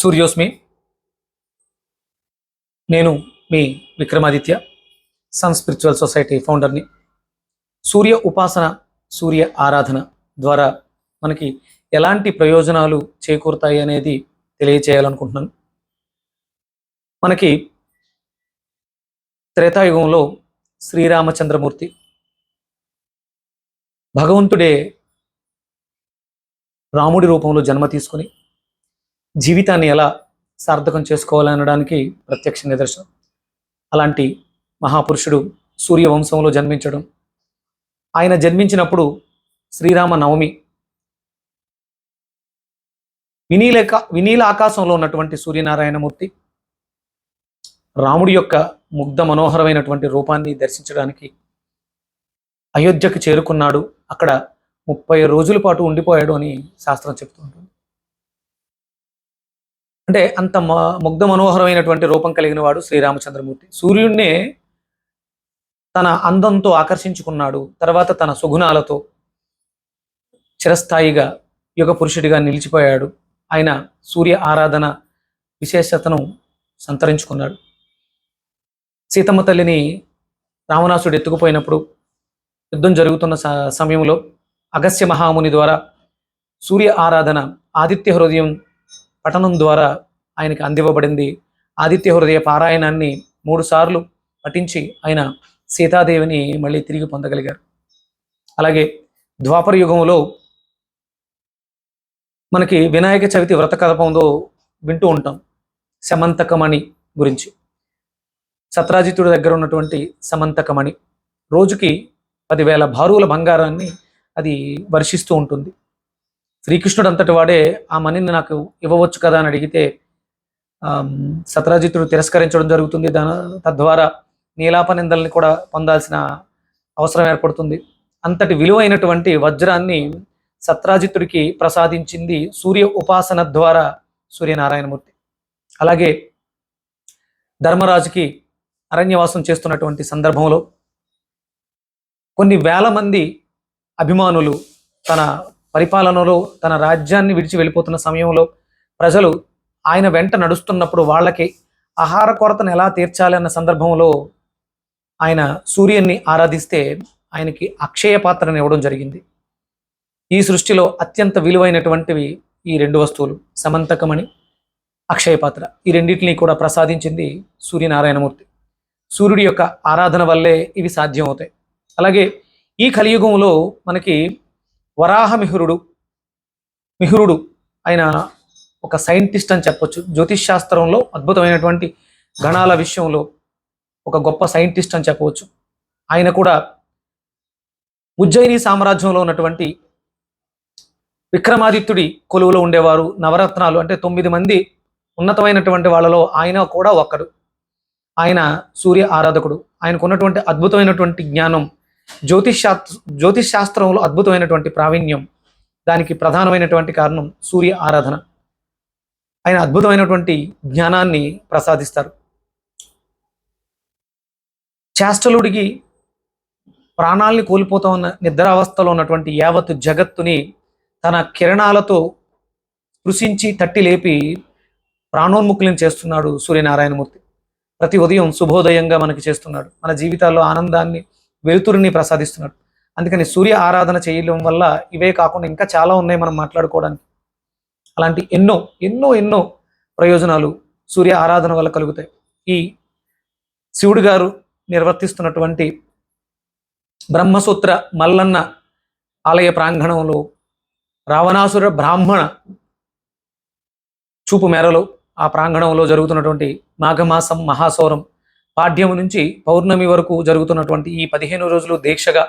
సూర్యోస్మి. నేను మీ Vikramaditya sun spiritual society ఫౌండర్ని సూర్య ఉపాసన సూర్య ఆరాధన ద్వారా మనకి ఎలాంటి ప్రయోజనాలు చేకూరుతాయి అనేది తెలియచేయాలనుకుంటున్నాను. మనకి త్రేతాయుగంలో శ్రీరామచంద్రమూర్తి భగవంతుడే రాముడి రూపంలో జన్మ తీసుకుని జీవితాన్ని ఎలా సార్థకం చేసుకోవాలనడానికి ప్రత్యక్ష నిదర్శనం. అలాంటి మహాపురుషుడు సూర్యవంశంలో జన్మించడం. ఆయన జన్మించినప్పుడు శ్రీరామ నవమి వినీలేక వినీల ఆకాశంలో ఉన్నటువంటి సూర్యనారాయణమూర్తి రాముడి యొక్క ముగ్ధ మనోహరమైనటువంటి రూపాన్ని దర్శించడానికి అయోధ్యకు చేరుకున్నాడు. అక్కడ ముప్పై రోజుల పాటు ఉండిపోయాడు అని శాస్త్రం చెప్తుంటుంది. అంటే అంత మ ముగ్ధ మనోహరమైనటువంటి రూపం కలిగిన వాడు శ్రీరామచంద్రమూర్తి సూర్యుడినే తన అందంతో ఆకర్షించుకున్నాడు. తర్వాత తన సుగుణాలతో చిరస్థాయిగా యుగ పురుషుడిగా నిలిచిపోయాడు. ఆయన సూర్య ఆరాధన విశేషతను సంతరించుకున్నాడు. సీతమ్మ తల్లిని రావణాసుడు ఎత్తుకుపోయినప్పుడు యుద్ధం జరుగుతున్న స- సమయంలో అగస్త్య మహాముని ద్వారా సూర్య ఆరాధన ఆదిత్య హృదయం పఠనం ద్వారా ఆయనకి అందివ్వబడింది. ఆదిత్య హృదయ పారాయణాన్ని మూడు సార్లు పఠించి ఆయన సీతాదేవిని మళ్ళీ తిరిగి పొందగలిగారు. అలాగే ద్వాపర యుగంలో మనకి వినాయక చవితి వ్రత కల్పంలో వింటూ ఉంటాం. సమంతకమణి గురించి. సత్రాజితుడి దగ్గర ఉన్నటువంటి సమంతకమణి. రోజుకి పదివేల భారువుల బంగారాన్ని అది వర్షిస్తూ ఉంటుంది. శ్రీకృష్ణుడు అంతటి వాడే ఆ మణిని నాకు ఇవ్వవచ్చు కదా అని అడిగితే సతరాజితుడు తిరస్కరించడం జరుగుతుంది. దాని తద్వారా నీలాపనిందల్ని కూడా పొందాల్సిన అవసరం ఏర్పడుతుంది. అంతటి విలువైనటువంటి వజ్రాన్ని సత్రాజితుడికి ప్రసాదించింది సూర్య ఉపాసన ద్వారా సూర్యనారాయణమూర్తి. అలాగే ధర్మరాజుకి అరణ్యవాసం చేస్తున్నటువంటి సందర్భంలో కొన్ని వేల మంది అభిమానులు తన పరిపాలనలో తన రాజ్యాన్ని విడిచి వెళ్ళిపోతున్న సమయంలో ప్రజలు ఆయన వెంట నడుస్తున్నప్పుడు వాళ్ళకి ఆహార కొరతను ఎలా తీర్చాలి అన్న సందర్భంలో ఆయన సూర్యుని ఆరాధిస్తే ఆయనకి అక్షయ పాత్రను ఇవ్వడం జరిగింది. ఈ సృష్టిలో అత్యంత విలువైనటువంటివి ఈ రెండు వస్తువులు సమంతకమణి అక్షయ పాత్ర. ఈ రెండింటిని కూడా ప్రసాదించింది సూర్యనారాయణమూర్తి. సూర్యుడి యొక్క ఆరాధన వల్లే ఇవి సాధ్యం అవుతాయి అలాగే ఈ కలియుగంలో మనకి వరాహ మిహురుడు మిహురుడు ఆయన ఒక సైంటిస్ట్ అని చెప్పొచ్చు. జ్యోతిష్ శాస్త్రంలో అద్భుతమైనటువంటి గణాల విషయంలో ఒక గొప్ప సైంటిస్ట్ అని చెప్పవచ్చు ఆయన కూడా ఉజ్జయిని సామ్రాజ్యంలో ఉన్నటువంటి విక్రమాదిత్యుడి కొలువులో ఉండేవారు. నవరత్నాలు అంటే తొమ్మిది మంది ఉన్నతమైనటువంటి వాళ్ళలో ఆయన కూడా ఒక్కడు. ఆయన సూర్య ఆరాధకుడు. ఆయనకు ఉన్నటువంటి అద్భుతమైనటువంటి జ్ఞానం జ్యోతిష్ శాస్త్ర జ్యోతిష్ శాస్త్రంలో అద్భుతమైనటువంటి ప్రావీణ్యం దానికి ప్రధానమైనటువంటి కారణం సూర్య ఆరాధన. ఆయన అద్భుతమైనటువంటి జ్ఞానాన్ని ప్రసాదిస్తారు. చేష్టలుడికి ప్రాణాల్ని కోల్పోతా ఉన్న నిద్రావస్థలో ఉన్నటువంటి యావత్ జగత్తుని తన కిరణాలతో స్పృశించి తట్టి లేపి ప్రాణోన్ముఖులను చేస్తున్నాడు సూర్యనారాయణమూర్తి. ప్రతి ఉదయం శుభోదయంగా మనకి చేస్తున్నాడు. మన జీవితాల్లో ఆనందాన్ని వెలుతురిని ప్రసాదిస్తున్నాడు అందుకని సూర్య ఆరాధన చేయడం వల్ల ఇవే కాకుండా ఇంకా చాలా ఉన్నాయి మనం మాట్లాడుకోవడానికి. అలాంటి ఎన్నో ఎన్నో ఎన్నో ప్రయోజనాలు సూర్య ఆరాధన వల్ల కలుగుతాయి. ఈ శివుడు గారు నిర్వర్తిస్తున్నటువంటి బ్రహ్మసూత్ర మల్లన్న ఆలయ ప్రాంగణంలో రావణాసుర బ్రాహ్మణ చూపు మేరలో ఆ ప్రాంగణంలో జరుగుతున్నటువంటి మాఘమాసం మహాసౌరం పాడ్యము నుంచి పౌర్ణమి వరకు జరుగుతున్నటువంటి ఈ పదిహేను రోజులు దీక్షగా